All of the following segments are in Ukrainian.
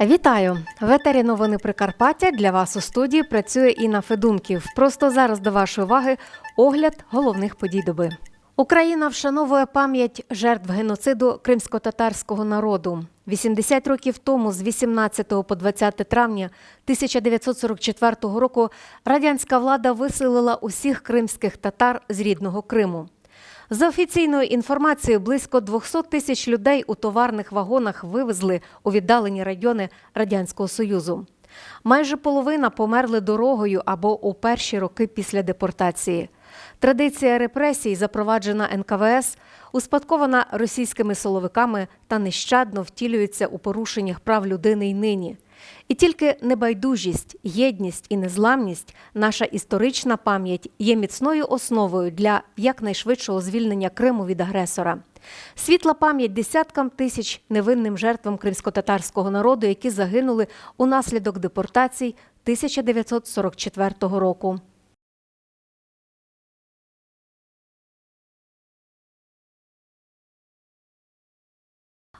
Вітаю! В етері новини Прикарпаття для вас у студії працює Інна Федунків. Просто зараз до вашої уваги огляд головних подій доби. Україна вшановує пам'ять жертв геноциду кримсько-татарського народу. 80 років тому, з 18 по 20 травня 1944 року, радянська влада виселила усіх кримських татар з рідного Криму. За офіційною інформацією, близько 200 тисяч людей у товарних вагонах вивезли у віддалені райони Радянського Союзу. Майже половина померли дорогою або у перші роки після депортації. Традиція репресій, запроваджена НКВС, успадкована російськими силовиками та нещадно втілюється у порушеннях прав людини й нині. І тільки небайдужість, єдність і незламність, наша історична пам'ять є міцною основою для якнайшвидшого звільнення Криму від агресора. Світла пам'ять десяткам тисяч невинним жертвам кримсько-татарського народу, які загинули унаслідок депортацій 1944 року.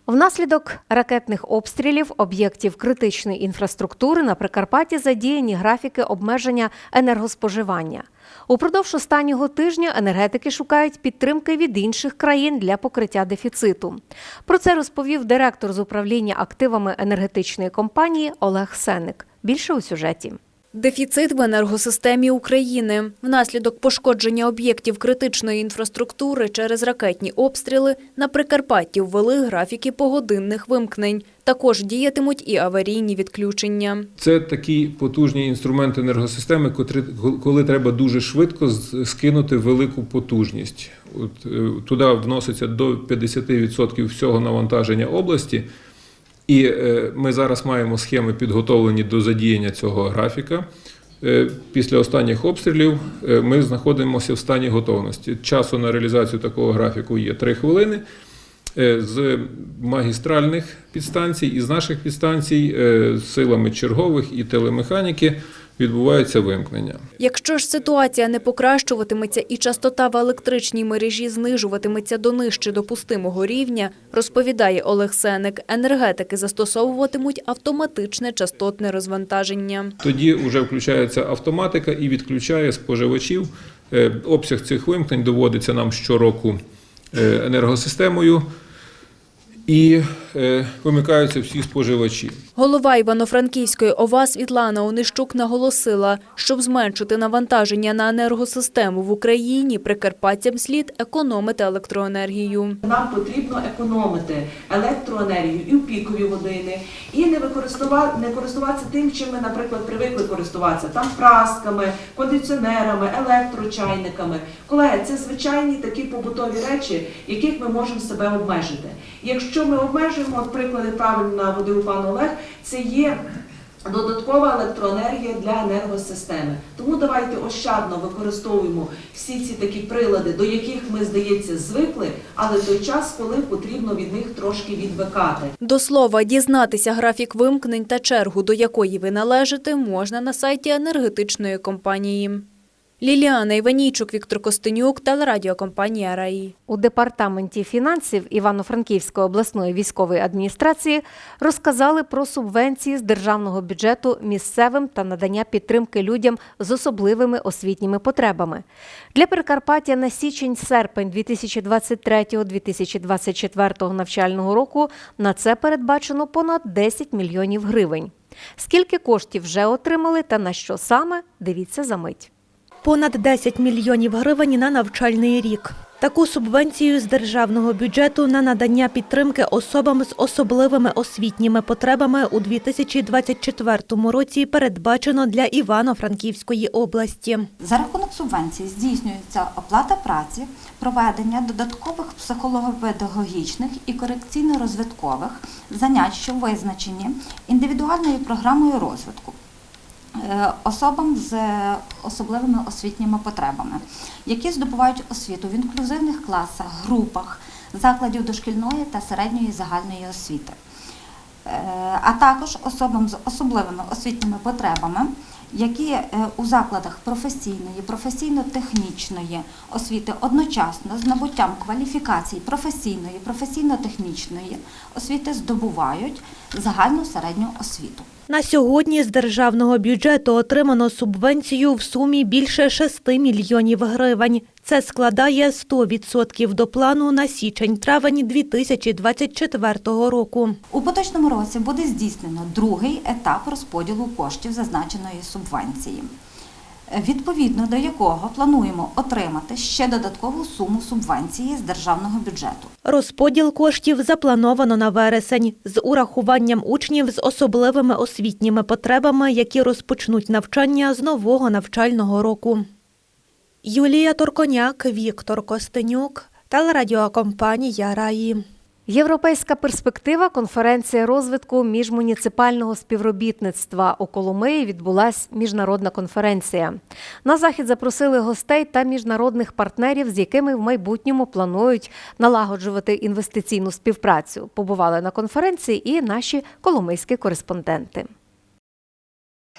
Внаслідок ракетних обстрілів об'єктів критичної інфраструктури на Прикарпатті задіяні графіки обмеження енергоспоживання. Упродовж останнього тижня енергетики шукають підтримки від інших країн для покриття дефіциту. Про це розповів директор з управління активами енергетичної компанії Олег Сеник. Більше у сюжеті. Дефіцит в енергосистемі України. Внаслідок пошкодження об'єктів критичної інфраструктури через ракетні обстріли на Прикарпатті ввели графіки погодинних вимкнень. Також діятимуть і аварійні відключення. Це такі потужні інструменти енергосистеми, коли треба дуже швидко скинути велику потужність. От, е, туди вноситься до 50% всього навантаження області. І е, ми зараз маємо схеми підготовлені до задіяння цього графіка. Е, Після останніх обстрілів е, ми знаходимося в стані готовності. Часу на реалізацію такого графіку є 3 хвилини. З магістральних підстанцій і з наших підстанцій з силами чергових і телемеханіки відбувається вимкнення. Якщо ж ситуація не покращуватиметься і частота в електричній мережі знижуватиметься до нижче допустимого рівня, розповідає Олег Сеник, енергетики застосовуватимуть автоматичне частотне розвантаження. Тоді вже включається автоматика і відключає споживачів. Е, Обсяг цих вимкнень доводиться нам щороку е, енергосистемою і е, вимикаються всі споживачі. Голова Івано-Франківської ОВА Світлана Онищук наголосила, щоб зменшити навантаження на енергосистему в Україні, прикарпатцям слід економити електроенергію. Нам потрібно економити електроенергію і в пікові години, і не використовувати не користуватися тим, чим ми, наприклад, привикли користуватися там прасками, кондиціонерами, електрочайниками. Колеги, це звичайні такі побутові речі, яких ми можемо себе обмежити. Якщо ми обмежуємо, от приклади правильно наводив пан Олег, це є. Додаткова електроенергія для енергосистеми. Тому давайте ощадно використовуємо всі ці такі прилади, до яких ми, здається, звикли, але той час, коли потрібно від них трошки відвикати. До слова, дізнатися графік вимкнень та чергу, до якої ви належите, можна на сайті енергетичної компанії. Ліліана Іванійчук, Віктор Костенюк, телерадіокомпанія РАІ. У департаменті фінансів Івано-Франківської обласної військової адміністрації розказали про субвенції з державного бюджету місцевим та надання підтримки людям з особливими освітніми потребами. Для Прикарпаття на січень-серпень 2023-2024 навчального року на це передбачено понад 10 мільйонів гривень. Скільки коштів вже отримали та на що саме, дивіться за мить. Понад 10 мільйонів гривень на навчальний рік. Таку субвенцію з державного бюджету на надання підтримки особам з особливими освітніми потребами у 2024 році передбачено для Івано-Франківської області. За рахунок субвенції здійснюється оплата праці, проведення додаткових психолого-педагогічних і корекційно-розвиткових занять, що визначені індивідуальною програмою розвитку особам з особливими освітніми потребами, які здобувають освіту в інклюзивних класах, групах, закладів дошкільної та середньої загальної освіти. Е, а також особам з особливими освітніми потребами, які е, у закладах професійної, професійно-технічної освіти одночасно з набуттям кваліфікацій професійної, професійно-технічної освіти здобувають загальну середню освіту. На сьогодні з державного бюджету отримано субвенцію в сумі більше 6 мільйонів гривень. Це складає 100% до плану на січень-травень 2024 року. У поточному році буде здійснено другий етап розподілу коштів зазначеної субвенції, відповідно до якого плануємо отримати ще додаткову суму субвенції з державного бюджету. Розподіл коштів заплановано на вересень з урахуванням учнів з особливими освітніми потребами, які розпочнуть навчання з нового навчального року. Юлія Торконяк, Віктор Костенюк, телерадіокомпанія Раї. Європейська перспектива конференція розвитку міжмуніципального співробітництва у Коломиї відбулась міжнародна конференція. На захід запросили гостей та міжнародних партнерів, з якими в майбутньому планують налагоджувати інвестиційну співпрацю. Побували на конференції і наші коломийські кореспонденти.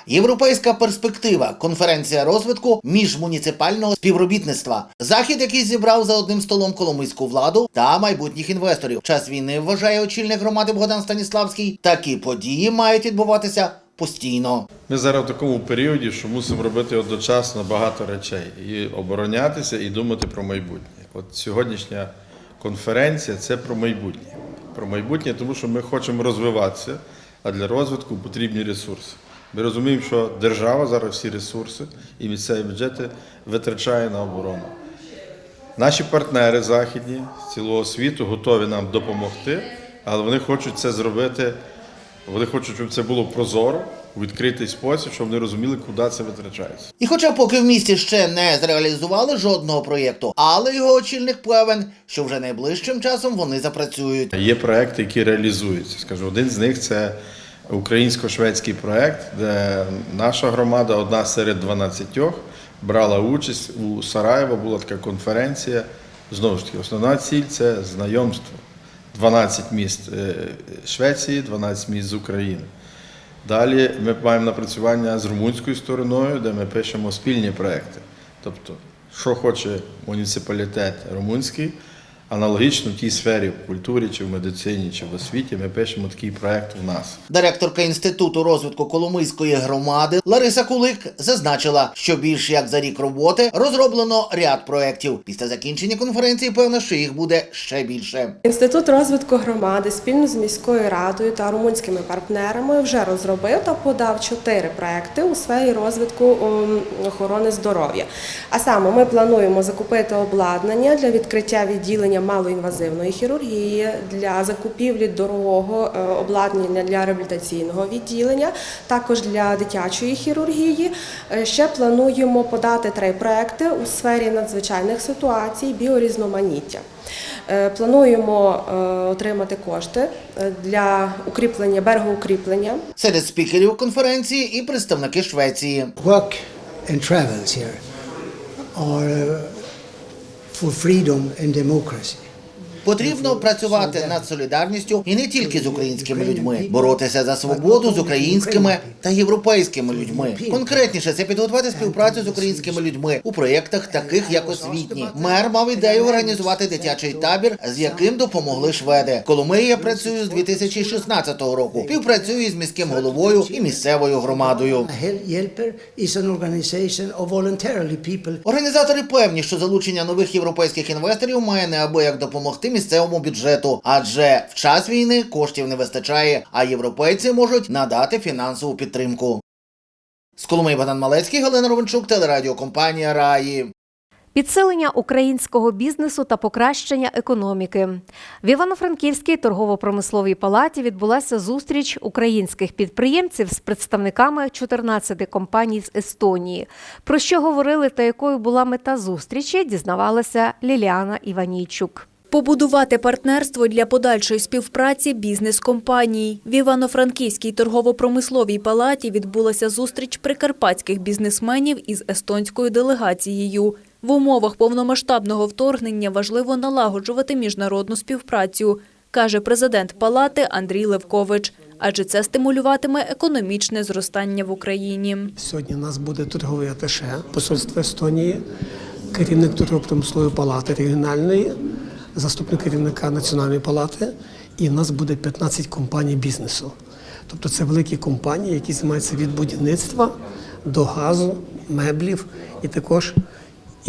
Європейська перспектива конференція розвитку міжмуніципального співробітництва. Захід, який зібрав за одним столом коломийську владу та майбутніх інвесторів. Час війни вважає очільник громади Богдан Станіславський. Такі події мають відбуватися постійно. Ми зараз в такому періоді, що мусимо робити одночасно багато речей і оборонятися, і думати про майбутнє. От сьогоднішня конференція це про майбутнє. Про майбутнє, тому що ми хочемо розвиватися, а для розвитку потрібні ресурси. Ми розуміємо, що держава зараз всі ресурси і місцеві бюджети витрачає на оборону. Наші партнери західні з цілого світу готові нам допомогти, але вони хочуть це зробити. Вони хочуть, щоб це було прозоро, у відкритий спосіб, щоб вони розуміли, куди це витрачається. І хоча поки в місті ще не зреалізували жодного проєкту, але його очільник певен, що вже найближчим часом вони запрацюють. Є проекти, які реалізуються. Скажу, один з них це українсько-шведський проект, де наша громада, одна серед 12, брала участь у Сараєво. Була така конференція. Знову ж таки, основна ціль це знайомство. 12 міст е, Швеції, 12 міст з України. Далі ми маємо напрацювання з румунською стороною, де ми пишемо спільні проекти. Тобто, що хоче муніципалітет румунський, аналогічно в тій сфері, в культурі, чи в медицині, чи в освіті, ми пишемо такий проект у нас. Директорка інституту розвитку Коломийської громади Лариса Кулик зазначила, що більш як за рік роботи розроблено ряд проєктів. Після закінчення конференції певно, що їх буде ще більше. Інститут розвитку громади спільно з міською радою та румунськими партнерами вже розробив та подав чотири проекти у сфері розвитку ем, охорони здоров'я. А саме ми плануємо закупити обладнання для відкриття відділення малоінвазивної хірургії, для закупівлі дорогого е, обладнання для реабілітаційного відділення, також для дитячої хірургії. Е, Ще плануємо подати три проекти у сфері надзвичайних ситуацій, біорізноманіття. Е, Плануємо отримати кошти для укріплення берегоукріплення. Серед спікерів конференції і представники Швеції. work and travels here are uh, for freedom and democracy. Потрібно працювати над солідарністю і не тільки з українськими людьми, боротися за свободу з українськими та європейськими людьми. Конкретніше це підготувати співпрацю з українськими людьми у проєктах, таких як освітні. Мер мав ідею організувати дитячий табір, з яким допомогли шведи. Коломия працює з 2016 року. Співпрацює з міським головою і місцевою громадою. Організатори певні, що залучення нових європейських інвесторів має неабияк допомогти місцевому бюджету, адже в час війни коштів не вистачає, а європейці можуть надати фінансову підтримку. З Коломиї Богдан Малецький, Галина Ровенчук, телерадіокомпанія Раї. Підсилення українського бізнесу та покращення економіки в Івано-Франківській торгово-промисловій палаті відбулася зустріч українських підприємців з представниками 14 компаній з Естонії. Про що говорили та якою була мета зустрічі, дізнавалася Ліліана Іванійчук. Побудувати партнерство для подальшої співпраці бізнес-компаній. В Івано-Франківській торгово-промисловій палаті відбулася зустріч прикарпатських бізнесменів із естонською делегацією. В умовах повномасштабного вторгнення важливо налагоджувати міжнародну співпрацю, каже президент Палати Андрій Левкович, адже це стимулюватиме економічне зростання в Україні. Сьогодні у нас буде торговий аташе посольства Естонії, керівник торгово-промислової палати регіональної, заступник керівника Національної палати, і в нас буде 15 компаній бізнесу. Тобто це великі компанії, які займаються від будівництва до газу, меблів і також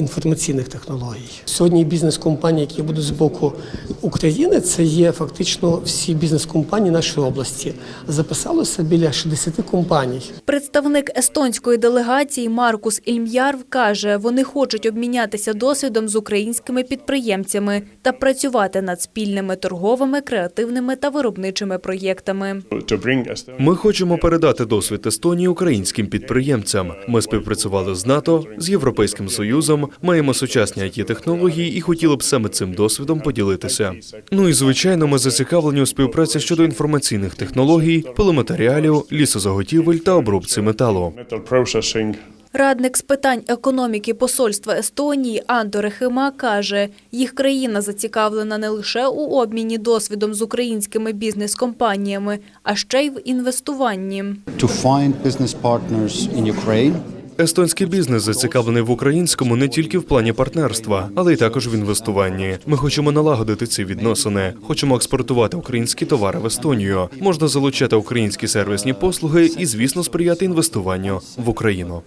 інформаційних технологій. Сьогодні бізнес-компанії, які будуть з боку України, це є фактично всі бізнес-компанії нашої області. Записалося біля 60 компаній. Представник естонської делегації Маркус Ільм'ярв каже, вони хочуть обмінятися досвідом з українськими підприємцями та працювати над спільними торговими, креативними та виробничими проєктами. Ми хочемо передати досвід Естонії українським підприємцям. Ми співпрацювали з НАТО, з Європейським Союзом, маємо сучасні it технології і хотіли б саме цим досвідом поділитися. Ну і звичайно, ми зацікавлені у співпраці щодо інформаційних технологій, пиломатеріалів, лісозаготівель та обробці металу. Радник з питань економіки посольства Естонії Анто Рехима каже, їх країна зацікавлена не лише у обміні досвідом з українськими бізнес-компаніями, а ще й в інвестуванні. Естонський бізнес зацікавлений в українському не тільки в плані партнерства, але й також в інвестуванні. Ми хочемо налагодити ці відносини. Хочемо експортувати українські товари в Естонію. Можна залучати українські сервісні послуги і, звісно, сприяти інвестуванню в Україну.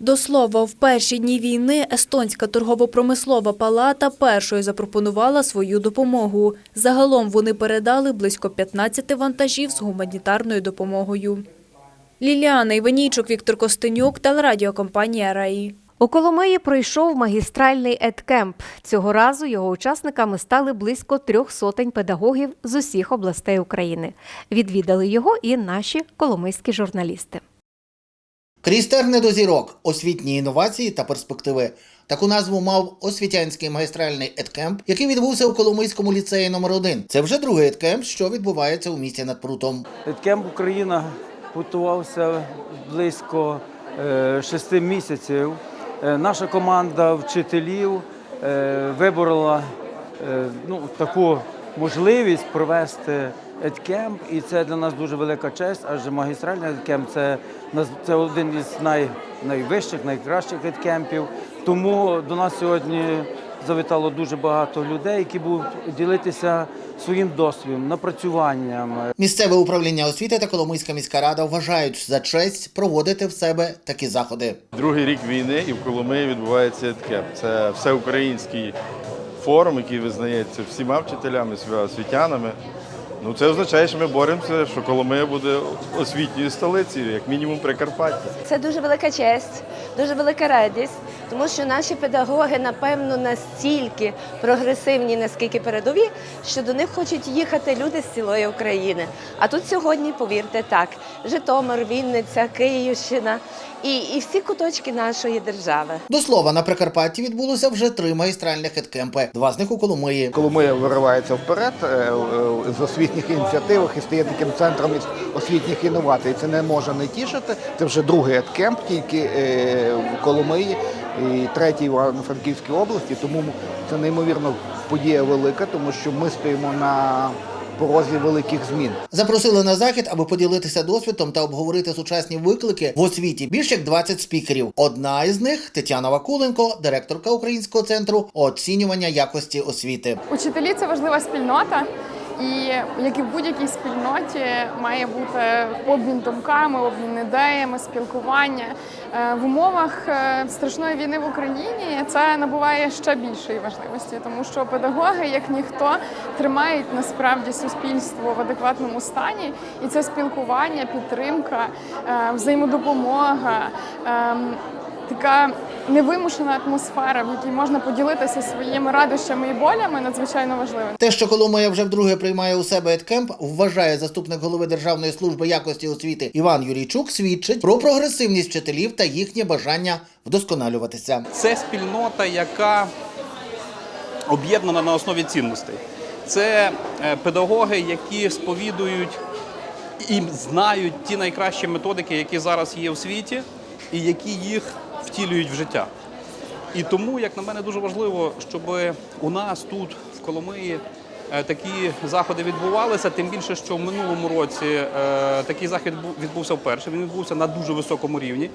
До слова, в перші дні війни Естонська торгово-промислова палата першою запропонувала свою допомогу. Загалом вони передали близько 15 вантажів з гуманітарною допомогою. Ліліана Іванійчук, Віктор Костенюк, телерадіокомпанія «Раї». У Коломиї пройшов магістральний едкемп. Цього разу його учасниками стали близько трьох сотень педагогів з усіх областей України. Відвідали його і наші коломийські журналісти. Крізь терни до зірок, освітні інновації та перспективи. Таку назву мав освітянський магістральний едкемп, який відбувся у Коломийському ліцеї номер 1 Це вже другий едкемп, що відбувається у місті над Прутом. Кемп Україна готувався близько е, шести місяців. Е, Наша команда вчителів е, виборола ну, таку можливість провести едкемп, і це для нас дуже велика честь, адже магістральний едкемп це, це один із най, найвищих, найкращих едкемпів. Тому до нас сьогодні завітало дуже багато людей, які будуть ділитися своїм досвідом, напрацюванням, Місцеве управління освіти та Коломийська міська рада вважають за честь проводити в себе такі заходи. Другий рік війни і в Коломиї відбувається ЕДКЕП. Це всеукраїнський форум, який визнається всіма вчителями, всіма освітянами. Ну, це означає, що ми боремося, що Коломия буде освітньою столицею, як мінімум Прикарпаття. Це дуже велика честь, дуже велика радість, тому що наші педагоги, напевно, настільки прогресивні, наскільки передові, що до них хочуть їхати люди з цілої України. А тут сьогодні, повірте, так: Житомир, Вінниця, Київщина і, і всі куточки нашої держави. До слова, на Прикарпатті відбулося вже три магістральних едкемпи, два з них у Коломиї. Коломия виривається вперед е, е, з освітніх ініціатив і стає таким центром із освітніх інновацій. Це не може не тішити. Це вже другий едкемп тільки е, в Коломиї і третій в Івано-Франківській області. Тому це неймовірно подія велика, тому що ми стоїмо на порозі великих змін. Запросили на захід, аби поділитися досвідом та обговорити сучасні виклики в освіті. Більш як 20 спікерів. Одна із них Тетяна Вакуленко, директорка Українського центру оцінювання якості освіти. Учителі це важлива спільнота, і як і в будь-якій спільноті має бути обмін думками, обмін ідеями, спілкування. Е, В умовах е, страшної війни в Україні це набуває ще більшої важливості, тому що педагоги, як ніхто, тримають насправді суспільство в адекватному стані, і це спілкування, підтримка, е, взаємодопомога. ем, така невимушена атмосфера, в якій можна поділитися своїми радощами і болями, надзвичайно важлива. Те, що Коломия вже вдруге приймає у себе едкемп, вважає заступник голови Державної служби якості освіти Іван Юрійчук, свідчить про прогресивність вчителів та їхнє бажання вдосконалюватися. Це спільнота, яка об'єднана на основі цінностей. Це е, педагоги, які сповідують і знають ті найкращі методики, які зараз є в світі, і які їх втілюють в життя. І тому, як на мене, дуже важливо, щоб у нас тут, в Коломиї, е, такі заходи відбувалися. Тим більше, що в минулому році е, такий захід відбувся вперше. Він відбувся на дуже високому рівні.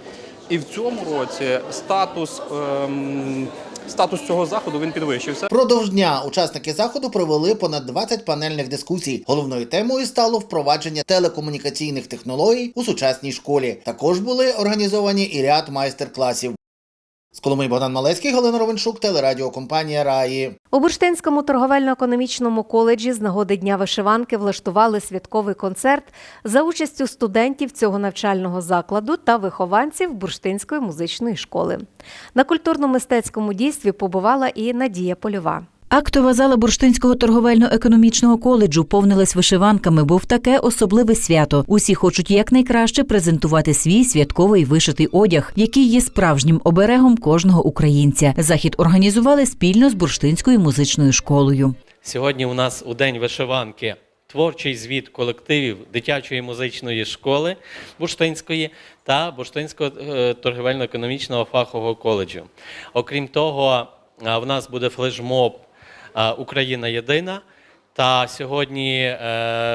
І в цьому році статус, ем, статус цього заходу він підвищився. Продовж дня учасники заходу провели понад 20 панельних дискусій. Головною темою стало впровадження телекомунікаційних технологій у сучасній школі. Також були організовані і ряд майстер-класів. З Коломи Богдан Малецький, Галина Ровеншук, телерадіокомпанія Раї. У Бурштинському торговельно-економічному коледжі з нагоди Дня вишиванки влаштували святковий концерт за участю студентів цього навчального закладу та вихованців Бурштинської музичної школи. На культурно-мистецькому дійстві побувала і Надія Польова. Актова зала Бурштинського торговельно-економічного коледжу повнилась вишиванками, бо в таке особливе свято. Усі хочуть якнайкраще презентувати свій святковий вишитий одяг, який є справжнім оберегом кожного українця. Захід організували спільно з Бурштинською музичною школою. Сьогодні у нас у день вишиванки творчий звіт колективів дитячої музичної школи Бурштинської та Бурштинського е, торгівельно-економічного фахового коледжу. Окрім того, в нас буде флешмоб Україна єдина. Та сьогодні е,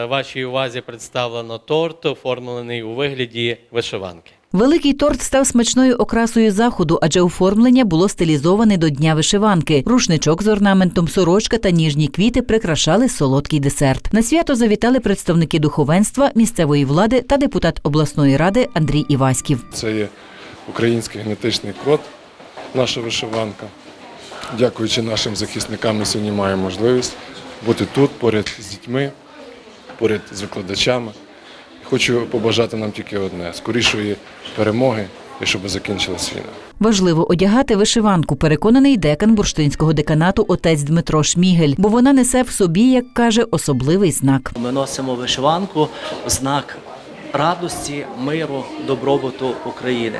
вашій увазі представлено торт, оформлений у вигляді вишиванки. Великий торт став смачною окрасою заходу, адже оформлення було стилізоване до дня вишиванки. Рушничок з орнаментом, сорочка та ніжні квіти прикрашали солодкий десерт. На свято завітали представники духовенства, місцевої влади та депутат обласної ради Андрій Іваськів. Це є український генетичний код, наша вишиванка. Дякуючи нашим захисникам, ми сьогодні маємо можливість бути тут, поряд з дітьми, поряд з викладачами. Хочу побажати нам тільки одне скорішої перемоги і щоб закінчилась війна. Важливо одягати вишиванку, переконаний декан бурштинського деканату отець Дмитро Шмігель, бо вона несе в собі, як каже, особливий знак. Ми носимо вишиванку знак радості, миру, добробуту України.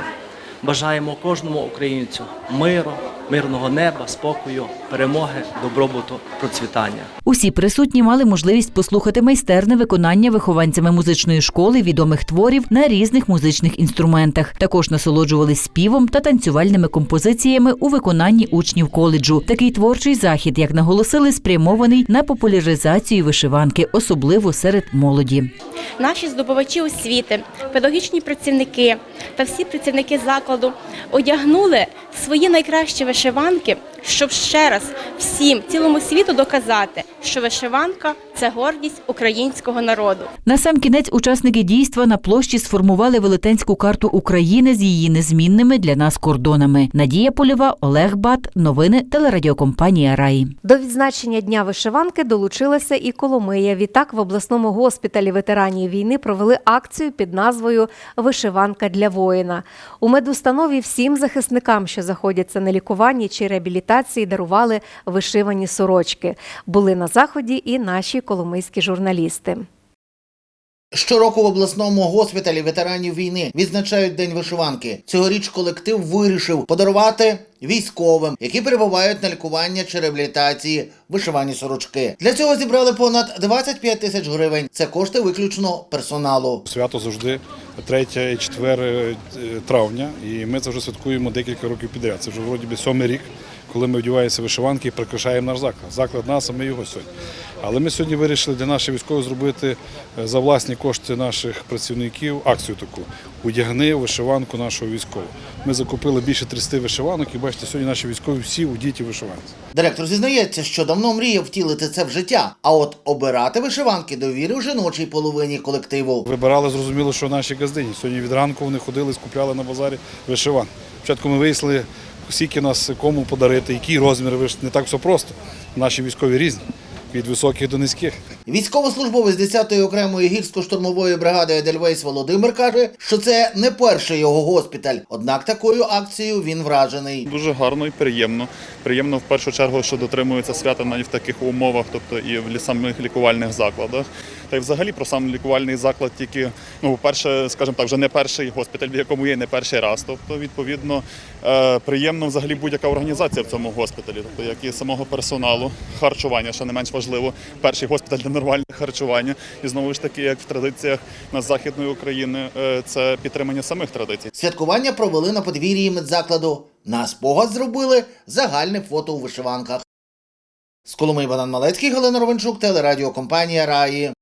Бажаємо кожному українцю миру, мирного неба, спокою, перемоги, добробуту, процвітання. Усі присутні мали можливість послухати майстерне виконання вихованцями музичної школи відомих творів на різних музичних інструментах. Також насолоджувались співом та танцювальними композиціями у виконанні учнів коледжу. Такий творчий захід, як наголосили, спрямований на популяризацію вишиванки, особливо серед молоді. Наші здобувачі освіти, педагогічні працівники та всі працівники закладу одягнули свої найкращі вишиванки, щоб ще раз всім цілому світу доказати, що вишиванка це гордість українського народу. На сам кінець учасники дійства на площі сформували велетенську карту України з її незмінними для нас кордонами. Надія Польова, Олег Бат. Новини телерадіокомпанія Раї. До відзначення Дня вишиванки долучилася і Коломия. Відтак в обласному госпіталі ветеранів війни провели акцію під назвою Вишиванка для воїна. У медустанові всім захисникам, що заходяться на лікуванні чи реабілітації, дарували вишивані сорочки. Були на заході і наші коломийські журналісти. Щороку в обласному госпіталі ветеранів війни відзначають День вишиванки. Цьогоріч колектив вирішив подарувати військовим, які перебувають на лікуванні чи реабілітації, вишивані сорочки. Для цього зібрали понад 25 тисяч гривень. Це кошти виключно персоналу. Свято завжди 3 і 4 травня, і ми це вже святкуємо декілька років підряд. Це вже вроді би сьомий рік, коли ми одягаємося вишиванки і прикрашаємо наш заклад. Заклад нас, а ми його сьогодні. Але ми сьогодні вирішили для наших військових зробити е, за власні кошти наших працівників акцію таку. Одягни вишиванку нашого військового. Ми закупили більше 30 вишиванок і бачите, сьогодні наші військові всі у діті вишиванці. Директор зізнається, що давно мріяв втілити це в життя. А от обирати вишиванки довірив жіночій половині колективу. Вибирали, зрозуміло, що наші газдині. Сьогодні від ранку вони ходили, скупляли на базарі вишиванки. Спочатку ми вияснили, скільки нас кому подарити, який розмір вишити. Не так все просто. Наші військові різні, від високих до низьких. Військовослужбовець 10-ї окремої гірсько-штурмової бригади Едельвейс Володимир каже, що це не перший його госпіталь. Однак такою акцією він вражений. Дуже гарно і приємно. Приємно в першу чергу, що дотримуються свята навіть в таких умовах, тобто і в самих лікувальних закладах. Та й взагалі про сам лікувальний заклад тільки, ну, перше, скажімо так, вже не перший госпіталь, в якому є не перший раз. Тобто, відповідно, е, приємно взагалі будь-яка організація в цьому госпіталі, тобто як і самого персоналу, харчування, що не менш важливо. Перший госпіталь для нормальне харчування. І знову ж таки, як в традиціях на західної України, е, це підтримання самих традицій. Святкування провели на подвір'ї медзакладу. На спогад зробили загальне фото у вишиванках. З Коломиї Богдан Малецький, Галина Ровенчук, телерадіокомпанія Раї.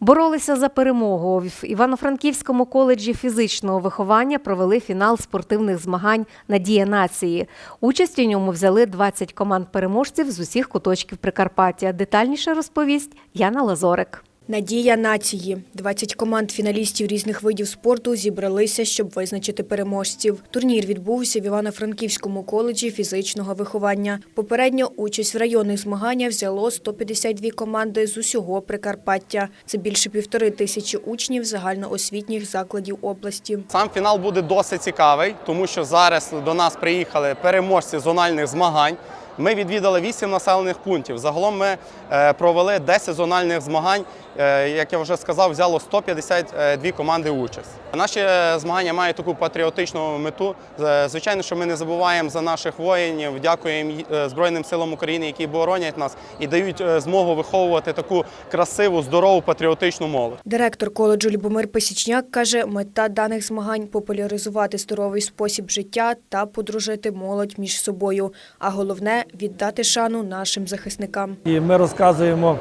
Боролися за перемогу. В Івано-Франківському коледжі фізичного виховання провели фінал спортивних змагань Надія нації. Участь у ньому взяли 20 команд переможців з усіх куточків Прикарпаття. Детальніше розповість Яна Лазорик. Надія нації. 20 команд фіналістів різних видів спорту зібралися, щоб визначити переможців. Турнір відбувся в Івано-Франківському коледжі фізичного виховання. Попередньо участь в районних змаганнях взяло 152 команди з усього Прикарпаття. Це більше півтори тисячі учнів загальноосвітніх закладів області. Сам фінал буде досить цікавий, тому що зараз до нас приїхали переможці зональних змагань. Ми відвідали 8 населених пунктів. Загалом ми е, провели 10 зональних змагань. Е, Як я вже сказав, взяло 152 команди участь. Наші е, змагання мають таку патріотичну мету. Е, Звичайно, що ми не забуваємо за наших воїнів, дякуємо е, Збройним силам України, які боронять нас і дають е, змогу виховувати таку красиву, здорову патріотичну молодь. Директор коледжу Любомир Пасічняк каже, мета даних змагань популяризувати здоровий спосіб життя та подружити молодь між собою. А головне віддати шану нашим захисникам. І ми розказуємо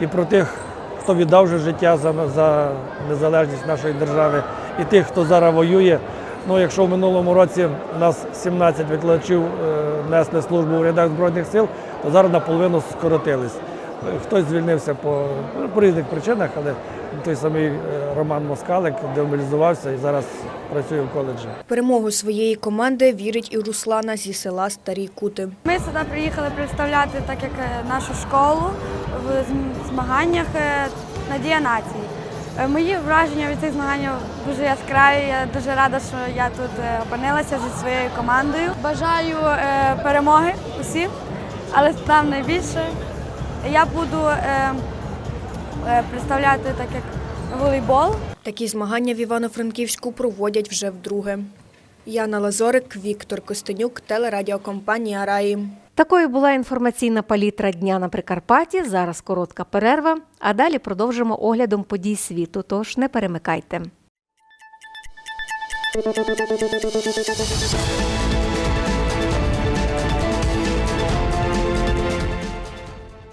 і про тих, хто віддав вже життя за, за незалежність нашої держави, і тих, хто зараз воює. Ну, якщо в минулому році нас 17 викладачів е, несли службу в рядах Збройних сил, то зараз наполовину скоротились. Хтось звільнився по, по різних причинах, але той самий е, Роман Москалик демобілізувався і зараз працює в коледжі. В перемогу своєї команди вірить і Руслана зі села Старі Кути. Ми сюди приїхали представляти, так як е, нашу школу в змаганнях е, Надія нації. Мої враження від цих змагань дуже яскраві. Я дуже рада, що я тут опинилася зі своєю командою. Бажаю перемоги усім, але там найбільше. Я буду е, е, представляти так як волейбол. Такі змагання в Івано-Франківську проводять вже вдруге. Яна Лазорик, Віктор Костенюк, телерадіокомпанія Раї. Такою була інформаційна палітра дня на Прикарпатті. Зараз коротка перерва, а далі продовжимо оглядом подій світу. Тож не перемикайте.